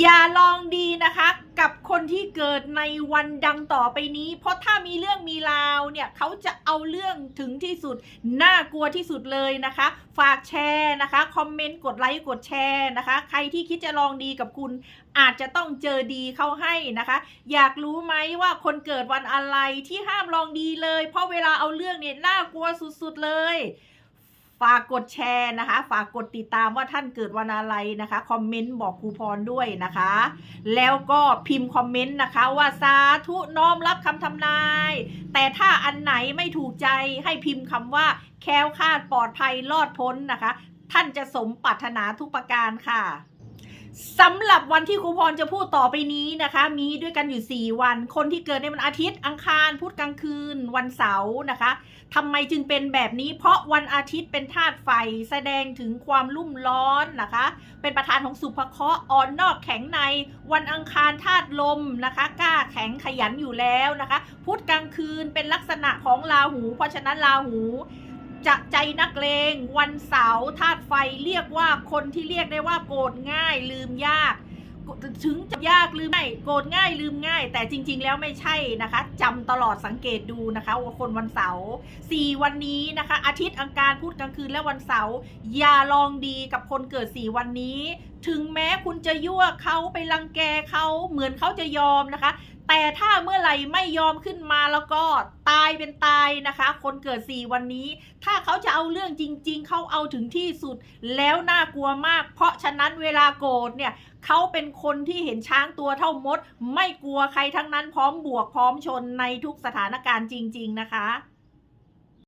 อย่าลองดีนะคะ กับคนที่เกิดในวันดังต่อไปนี้ เพราะถ้ามีเรื่องมีราวเนี่ยเขาจะเอาเรื่องถึงที่สุด น่ากลัวที่สุดเลยนะคะ ฝากแชร์นะคะคอมเมนต์กดไลค์กดแชร์นะคะ ใครที่คิดจะลองดีกับคุณอาจจะต้องเจอดีเข้าให้นะคะ อยากรู้ไหมว่าคนเกิดวันอะไรที่ห้ามลองดีเลย เพราะเวลาเอาเรื่องเนี่ยน่ากลัวสุดๆเลย ฝากกดแชร์นะคะ ฝากกดติดตามว่าท่านเกิดวันอะไรนะคะ คอมเมนต์บอกครูพรด้วยนะคะ แล้วก็พิมพ์คอมเมนต์นะคะว่าสาธุน้อมรับคำทำนาย แต่ถ้าอันไหนไม่ถูกใจให้พิมพ์คำว่า แคล้วคาดปลอดภัยรอดพ้นนะคะ ท่านจะสมปรารถนาทุกประการค่ะ สำหรับวันที่ครูพรจะพูดต่อไปนี้นะคะ มีด้วยกันอยู่ 4 วัน คนที่เกิดในวันอาทิตย์ อังคารพุธกลางคืน วันเสาร์นะคะทำไมจึงเป็นแบบนี้ เพราะวันอาทิตย์เป็นธาตุไฟ แสดงถึงความรุ่มร้อนนะคะ เป็นประธานของสุภเคราะห์อ่อนนอกแข็งใน วันอังคารธาตุลมนะคะกล้าแข็งขยันอยู่แล้วนะคะ พุธกลางคืนเป็นลักษณะของราหู เพราะฉะนั้นราหู จะใจนักเลง วันเสาร์ธาตุไฟเรียกว่าคนที่เรียกได้ว่าโกรธง่ายลืมยาก ถึงจะยากลืมง่ายโกรธง่ายลืมง่าย แต่จริง ๆ แล้วไม่ใช่นะคะจำตลอดสังเกตดูนะคะว่าคนวันเสาร์สี่วันนี้นะคะ อาทิตย์อังคารพุธกลางคืนและวันเสาร์อย่าลองดีกับคนเกิดสี่วันนี้ ถึงแม้คุณจะยั่วเขาไปรังแกเขาเหมือนเขาจะยอมนะคะ แต่ถ้าเมื่อไหร่ไม่ยอมขึ้นมาแล้วก็ตายเป็นตายนะคะ คนเกิด 4 วันนี้ ถ้าเขาจะเอาเรื่องจริง ๆ เขาเอาถึงที่สุด แล้วน่ากลัวมาก เพราะฉะนั้นเวลาโกรธเนี่ยเขาเป็นคนที่เห็นช้างตัวเท่ามด ไม่กลัวใครทั้งนั้นพร้อมบวกพร้อมชนในทุกสถานการณ์จริง ๆ นะคะ